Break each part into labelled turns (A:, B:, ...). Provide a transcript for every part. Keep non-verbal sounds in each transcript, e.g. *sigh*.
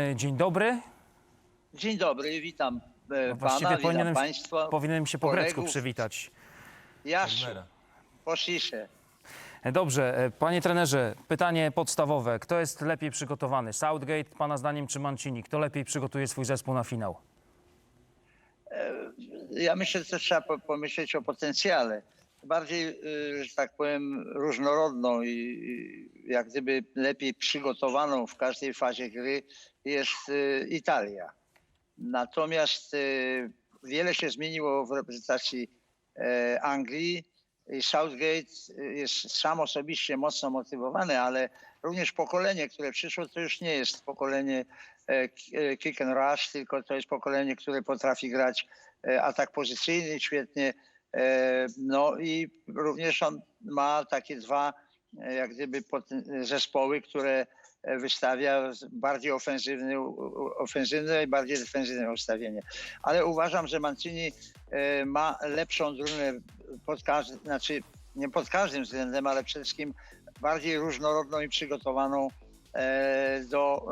A: E, Dzień dobry.
B: Dzień dobry, witam e,
A: No Właściwie
B: pana,
A: powinienem,
B: witam państwa.
A: powinienem się po grecku przywitać.
B: Jaszu, poszlisze.
A: E, Dobrze, e, panie trenerze, pytanie podstawowe. Kto jest lepiej przygotowany? Southgate, pana zdaniem, czy Mancini? Kto lepiej przygotuje swój zespół na finał?
B: Ja myślę, że trzeba po- pomyśleć o potencjale. Bardziej, y, że tak powiem, różnorodną i jak gdyby lepiej przygotowaną w każdej fazie gry jest y, Italia. Natomiast y, wiele się zmieniło w reprezentacji e, Anglii. I Southgate jest sam osobiście mocno motywowany, ale również pokolenie, które przyszło, to już nie jest pokolenie e, e, kick and rush, tylko to jest pokolenie, które potrafi grać atak pozycyjny świetnie. E, No i również on ma takie dwa e, jak gdyby zespoły, które e, wystawia bardziej u- ofensywne i bardziej defensywne ustawienie. Ale uważam, że Mancini ma lepszą drużynę pod każdym, znaczy nie pod każdym względem, ale przede wszystkim bardziej różnorodną i przygotowaną do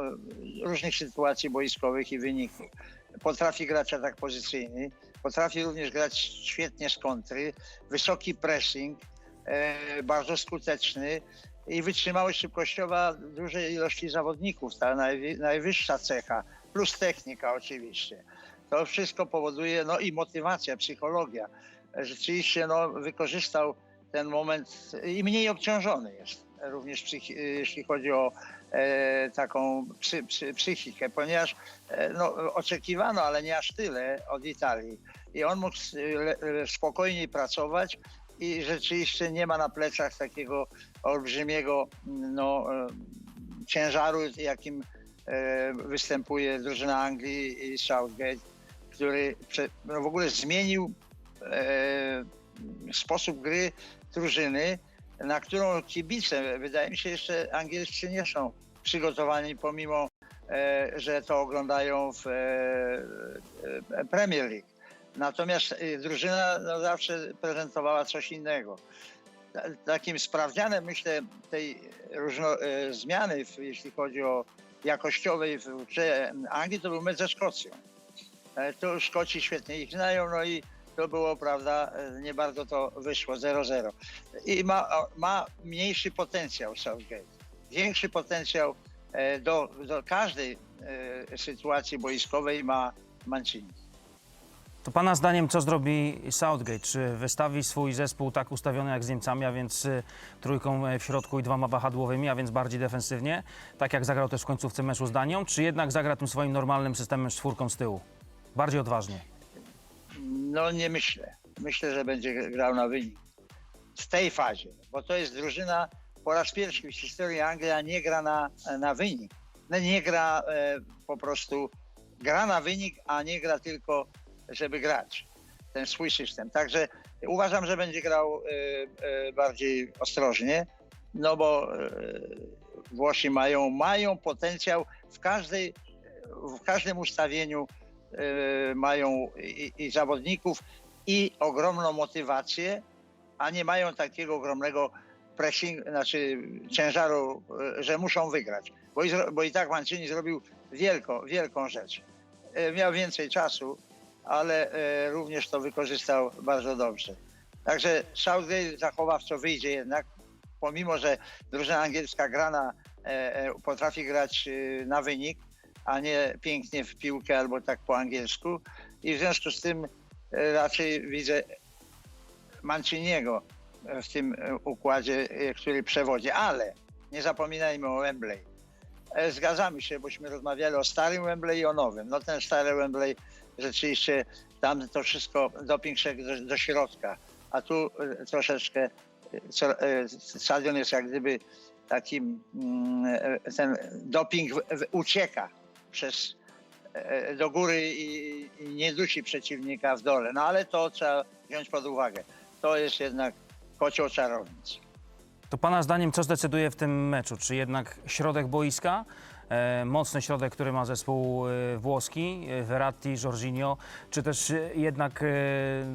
B: różnych sytuacji boiskowych i wyników. Potrafi grać atak pozycyjny, potrafi również grać świetnie z kontry, wysoki pressing, e, bardzo skuteczny i wytrzymałość szybkościowa dużej ilości zawodników, ta najwyższa cecha, plus technika oczywiście. To wszystko powoduje, no i motywacja, psychologia. Rzeczywiście no, wykorzystał ten moment i mniej obciążony jest również psychi- jeśli chodzi o e, taką psy, psy, psychikę, ponieważ e, no, oczekiwano, ale nie aż tyle od Italii. I on mógł spokojniej pracować i rzeczywiście nie ma na plecach takiego olbrzymiego no, e, ciężaru, jakim występuje drużyna Anglii i Southgate, który no, w ogóle zmienił sposób gry drużyny, na którą kibice, wydaje mi się, jeszcze angielscy nie są przygotowani, pomimo, e, że to oglądają w e, e, Premier League. Natomiast drużyna no, zawsze prezentowała coś innego. Ta- Takim sprawdzianem, myślę, tej różno, zmiany, jeśli chodzi o jakościowej w Anglii, to był mecz ze Szkocją. Tu Szkoci świetnie ich znają, no i to było, prawda, e, nie bardzo to wyszło, 0-0. I ma, ma mniejszy potencjał Southgate. Większy potencjał e, do, do każdej e, sytuacji boiskowej ma Mancini.
A: To pana zdaniem, co zrobi Southgate? Czy wystawi swój zespół tak ustawiony jak z Niemcami, a więc trójką w środku i dwoma wahadłowymi, a więc bardziej defensywnie, tak jak zagrał też w końcówce meczu z Danią, czy jednak zagra tym swoim normalnym systemem z czwórką z tyłu? Bardziej odważnie.
B: No nie myślę. Myślę, że będzie grał na wynik. W tej fazie, bo to jest drużyna po raz pierwszy w historii Anglia nie gra na, na wynik. No, Nie gra e, po prostu, gra na wynik, a nie gra tylko, żeby grać. Ten swój system. Także uważam, że będzie grał e, e, bardziej ostrożnie, no bo e, Włosi mają, mają potencjał w każdej, w każdym ustawieniu mają i, i zawodników i ogromną motywację, a nie mają takiego ogromnego pressing, znaczy ciężaru, e, że muszą wygrać. Bo i, bo i tak Mancini zrobił wielką, wielką rzecz. E, Miał więcej czasu, ale również to wykorzystał bardzo dobrze. Także Southgate zachowawczo wyjdzie jednak, pomimo, że drużyna angielska gra na, e, potrafi grać na wynik, a nie pięknie w piłkę albo tak po angielsku. I w związku z tym e, raczej widzę Manciniego w tym e, układzie, e, który przewodzi. Ale nie zapominajmy o Wembley. Zgadzamy się, bośmy rozmawiali o starym Wembley i o nowym. No ten stary Wembley rzeczywiście tam to wszystko doping szedł do, do środka, a tu troszeczkę co- stadion jest jak gdyby takim, mm, ten doping ucieka przez e, do góry i, i nie dusi przeciwnika w dole. No ale to trzeba wziąć pod uwagę. To jest jednak kocioł czarownic.
A: To pana zdaniem, co zdecyduje w tym meczu? Czy jednak środek boiska, e, mocny środek, który ma zespół e, włoski, e, Verratti, Jorginho, czy też jednak e,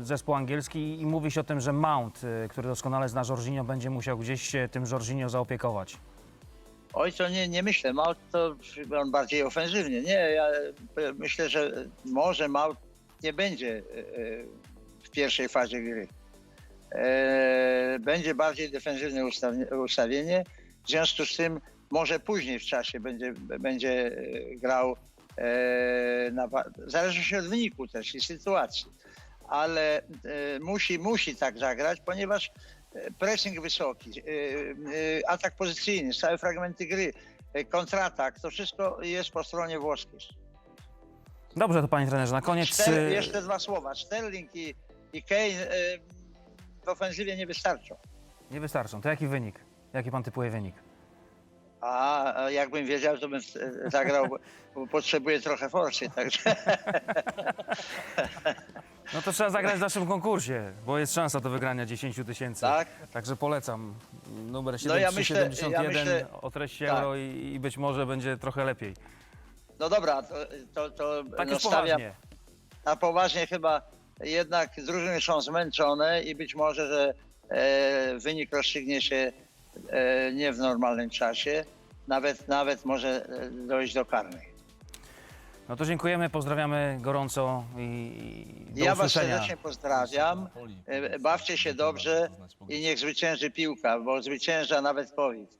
A: zespół angielski i mówi się o tym, że Mount, e, który doskonale zna Jorginho, będzie musiał gdzieś się tym Jorginho zaopiekować?
B: Oj, to nie, nie myślę. Mał to on bardziej ofensywnie. Nie, ja e, myślę, że może Mał nie będzie e, e, w pierwszej fazie gry. Będzie bardziej defensywne ustawie- ustawienie. W związku z tym może później w czasie będzie, będzie grał na, zależy się od wyniku też i sytuacji. Ale musi, musi tak zagrać, ponieważ pressing wysoki, e, e, atak pozycyjny, stałe fragmenty gry, e, kontratak, to wszystko jest po stronie włoskiej.
A: Dobrze, to panie trenerze, na koniec... Y,
B: jeszcze dwa słowa. Sterling i, i Kane w ofensywie nie wystarczą.
A: Nie wystarczą. To jaki wynik? Jaki pan typuje wynik?
B: A jakbym wiedział, to bym e, zagrał, bo- potrzebuję trochę forsy, także *laughs*
A: No to trzeba zagrać w naszym konkursie, bo jest szansa do wygrania 10 tysięcy.
B: tak.
A: Także polecam numer
B: No ja
A: 7371
B: myślę- ja myślę-
A: o treści
B: tak.
A: euro i, i być może będzie trochę lepiej.
B: No dobra, to, to, to
A: Tak
B: no,
A: już
B: stawiam
A: poważnie.
B: na poważnie chyba jednak drużyny są zmęczone i być może, że e, wynik rozstrzygnie się nie w normalnym czasie, nawet, nawet może e, dojść do karnej.
A: No to dziękujemy, pozdrawiamy gorąco i, i do
B: Ja was
A: usłyszenia.
B: serdecznie pozdrawiam, e, bawcie się dobrze i niech zwycięży piłka, bo zwycięża nawet COVID.